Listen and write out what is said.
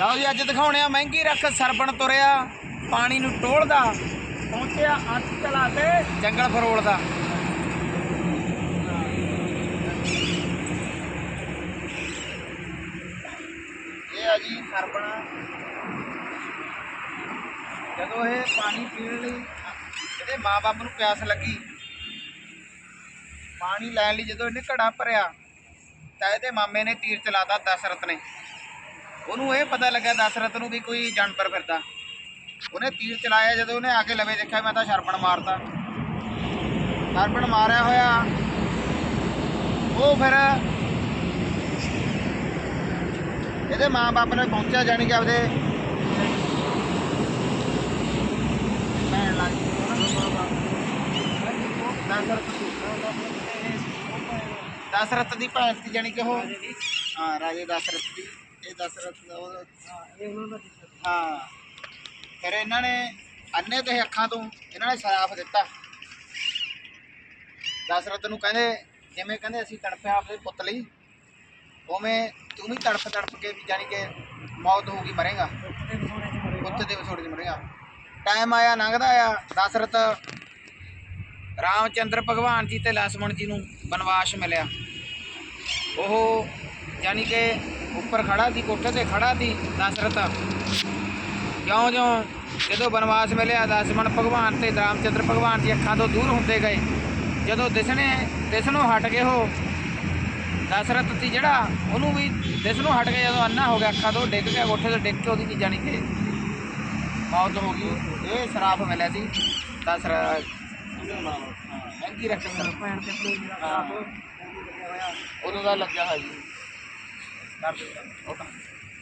ਲਓ ਜੀ, ਅੱਜ ਦਿਖਾਉਣੇ ਆ ਮਹਿੰਗੀ ਰੱਖ ਸਰਬਣ ਤੁਰਿਆ, ਪਾਣੀ ਨੂੰ ਟੋਲਦਾ, ਪਹੁੰਚਿਆ ਅੱਠ ਚਲਾ ਤੇ ਜੰਗਲ ਫਰੋਲ ਦਾ। ਇਹ ਆ ਜੀ ਸਰਬਣ। ਜਦੋਂ ਇਹ ਪਾਣੀ ਪੀਣ ਲਈ ਇਹਦੇ ਮਾਪੇ ਨੂੰ ਪਿਆਸ ਲੱਗੀ, ਪਾਣੀ ਲੈਣ ਲਈ ਜਦੋਂ ਇਹਨੇ ਘੜਾ ਭਰਿਆ, ਤਾਂ ਇਹਦੇ ਮਾਮੇ ਨੇ ਤੀਰ ਚਲਾਤਾ ਦਸ਼ਰਥ ਨੇ। ਉਹਨੂੰ ਇਹ ਪਤਾ ਲੱਗਾ ਦਸ਼ਰਥ ਨੂੰ ਵੀ ਕੋਈ ਜਾਨਵਰ ਫਿਰਦਾ। ਉਹਨੇ ਤੀਰ ਚਲਾਇਆ ਜਦੋਂ ਉਹਨੇ ਆ ਕੇ ਲਵੇ ਦੇਖਿਆ ਮੈਂ ਤਾਂ ਸ਼ਰਪਣ ਮਾਰਤਾ। ਸ਼ਰਪਣ ਮਾਰਿਆ ਹੋਇਆ। ਉਹ ਫਿਰ ਇਹਦੇ ਮਾਂ-ਬਾਪ ਨੇ ਪਹੁੰਚਿਆ ਜਾਣੀ ਕਿ ਆਪਦੇ ਭੈਣ ਲੱਗ ਦਸ਼ਰਥ ਦੀ ਭੈਣ ਸੀ ਜਾਣੀ ਕਿ ਉਹ। ਹਾਂ, ਰਾਜੇ ਦਸ਼ਰਥ ਦੀ। ਫਿਰ ਇਹਨਾਂ ਨੇ ਅੰਨੇ ਤੇ ਅੱਖਾਂ ਤੋਂ ਇਹਨਾਂ ਨੇ ਸ਼ਰਾਫ ਦਿੱਤਾ। ਦਸ਼ਰਥ ਨੂੰ ਕਹਿੰਦੇ ਜਿਵੇਂ ਕਹਿੰਦੇ ਅਸੀਂ ਤੜਪਿਆ ਆਪਣੇ ਪੁੱਤ ਲਈ ਉਵੇਂ ਤੂੰ ਵੀ ਤੜਪ ਤੜਪ ਕੇ ਵੀ ਜਾਨੀ ਕਿ ਮੌਤ ਹੋਊਗੀ ਮਰੇਗਾ। ਪੁੱਤ ਦੇ ਵਿਛੋੜੇ ਚ ਮਰੇਗਾ। ਟਾਈਮ ਆਇਆ ਲੰਘਦਾ ਆਇਆ। ਦਸ਼ਰਥ ਰਾਮਚੰਦਰ ਭਗਵਾਨ ਜੀ ਤੇ ਲక్ష్మణ ਜੀ ਨੂੰ ਬਨਵਾਸ ਮਿਲਿਆ। ਉਹ ਯਾਨੀ ਕਿ ਉੱਪਰ ਖੜਾ ਸੀ ਕੋਠੇ ਤੇ ਖੜਾ ਸੀ ਦਸ਼ਰਥ। ਜਿਉਂ ਜਿਉਂ ਜਦੋਂ ਬਨਵਾਸ ਮਿਲਿਆ ਦਸ਼ਮਣ ਭਗਵਾਨ ਤੇ ਰਾਮਚੰਦਰ ਭਗਵਾਨ ਦੀ ਅੱਖਾਂ ਤੋਂ ਦੂਰ ਹੁੰਦੇ ਗਏ। ਜਦੋਂ ਦਿਸਣੇ ਦਿਸਣੋਂ ਹਟ ਗਏ ਉਹ। ਦਸ਼ਰਥ ਸੀ ਜਿਹੜਾ ਉਹਨੂੰ ਵੀ ਦਿਸਣੋਂ ਹਟ ਕੇ ਜਦੋਂ ਅੰਨਾ ਹੋ ਗਿਆ ਅੱਖਾਂ ਤੋਂ ਡਿੱਗ ਗਿਆ ਕੋਠੇ ਤੋਂ ਡਿੱਗ ਕੇ ਉਹਦੀ ਵੀ ਜਾਣੀ ਕਿ ਮੌਤ ਹੋ ਗਈ। ਇਹ ਸ਼ਰਾਪ ਮਿਲਿਆ ਸੀ ਦਸ਼ਰਥ। ਮਹਿੰਗੀ ਰੱਖਣ ਭੈਣ ਤੇ ਉਦੋਂ ਦਾ ਲੱਗਿਆ ਹੋਇਆ ਜੀ ਕਰ ਦਿੱਤਾ ਉਹ ਤਾਂ